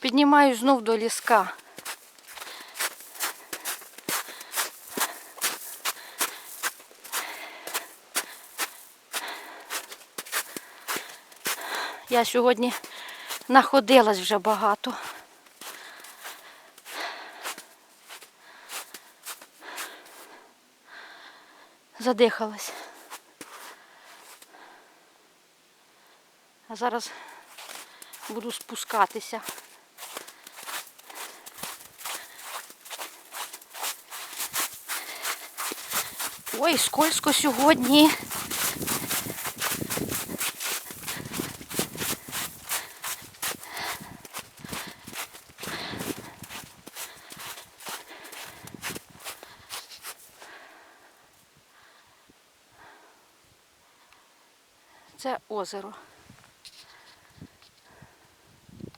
Піднімаю знов до ліска. Я сьогодні находилась вже багато. Задихалась. А зараз буду спускатися. Ой, скользко сьогодні. Це озеро.